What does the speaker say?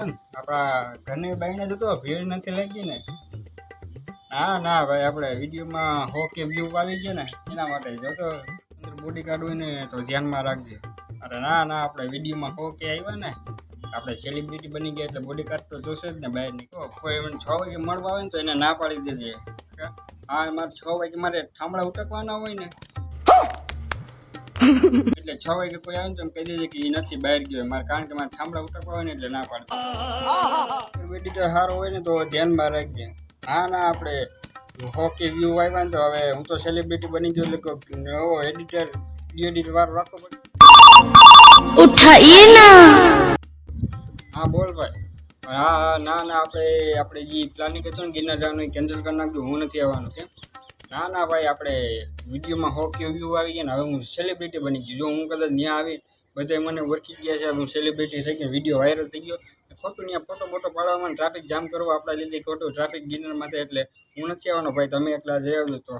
આપણા ઘરની બાઈને જતો ભીડ નથી લાગી ને. ના ના, ભાઈ, આપણે વિડીયોમાં હો કે વ્યૂ આવી ગયો ને, એના માટે જોતો અંદર બોડી કાર્ડ હોય ને તો ધ્યાનમાં રાખજે. અરે ના ના, આપણે વિડીયોમાં હો કે આવ્યા ને, આપણે સેલિબ્રિટી બની ગયા એટલે બોડી કાર્ડ તો જોશે જ ને બહાર નીકળો કોઈ એમને છ વાગે મળવા આવે ને તો એને ના પાડી દેજે. હા, મારે છ વાગે મારે ઠામડા ઉટકવાના હોય ને એટલે છ વાગે કોઈ આવે ને તો કહી દેજે કે એ નથી બહાર ગયો મારે કારણ કે મારે થાંભલા ઉટકવા હોય ને એટલે ના પાડતા. એડિટર સારો હોય ને તો ધ્યાનમાં રાખજે. હા ના આપણે હોકી વ્યૂ આવ્યા ને તો હવે હું તો સેલિબ્રિટી બની ગયો એટલે નવો એડિટર એડિટર વાર રાખવો પડે. ઉઠાઈએ હા બોલ ભાઈ. હા ના ના આપણે આપણે જે પ્લાનિંગ હતું ને ગિરનાર જવાનું કેન્સલ કરી નાખ્યું હું નથી આવવાનું કેમ? ના ના ભાઈ, આપણે વિડીયોમાં હોકી વ્યૂ આવી ગયા ને હવે હું સેલિબ્રિટી બની ગયો. જો હું કદાચ ત્યાં આવી બધા મને ઓળખી ગયા છે, હું સેલિબ્રિટી થઈ ગયો, વીડિયો વાયરલ થઈ ગયો. ખોટું ત્યાં ફોટો ફોટો પાડવામાં ટ્રાફિક જામ કરવો, આપણા લીધે ખોટું ટ્રાફિક ગિનર માટે, એટલે હું નથી આવવાનો ભાઈ, તમે એકલા જઈ આવજો તો.